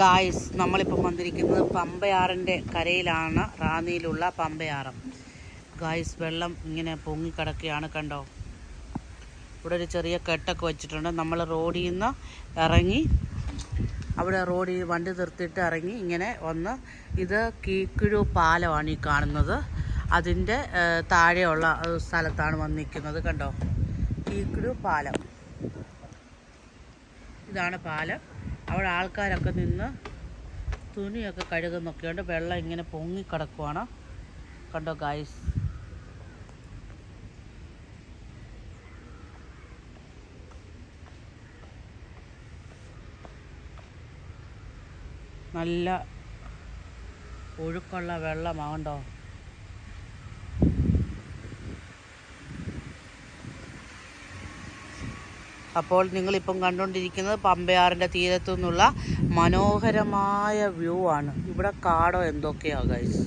Guys നമ്മളിപ്പം വന്നിരിക്കുന്നത് പമ്പയാറിന്റെ കരയിലാണ് റാന്നിയിലുള്ള Pambayar. Guys വെള്ളം ഇങ്ങനെ പൊങ്ങിക്കിടക്കുകയാണ് കണ്ടോ? ഇവിടെ ഒരു ചെറിയ കെട്ടൊക്കെ വെച്ചിട്ടുണ്ട്. നമ്മൾ റോഡിൽ നിന്ന് ഇറങ്ങി അവിടെ റോഡിൽ വണ്ടി നിർത്തിയിട്ട് ഇറങ്ങി ഇങ്ങനെ ഒന്ന് ഇത് കീക്കിഴു പാലമാണ് ഈ കാണുന്നത്. അതിന്റെ താഴെയുള്ള സ്ഥലത്താണ് വന്നിരിക്കുന്നത് കണ്ടോ? കീക്കിഴു പാലം. ഇതാണ് പാലം. അവിടെ ആൾക്കാരൊക്കെ നിന്ന് തുണിയൊക്കെ കഴുകുന്നൊക്കെയുണ്ട്. വെള്ളം ഇങ്ങനെ പൊങ്ങിക്കിടക്കുവാണ് കണ്ടോ ഗായ്സ് നല്ല ഒഴുക്കുള്ള വെള്ളമാകണ്ടോ അപ്പോൾ നിങ്ങളിപ്പം കണ്ടുകൊണ്ടിരിക്കുന്നത് പമ്പയാറിന്റെ തീരത്തു നിന്നുള്ള മനോഹരമായ വ്യൂ ആണ്. ഇവിടെ കാടോ എന്തൊക്കെയാ ഗൈസ്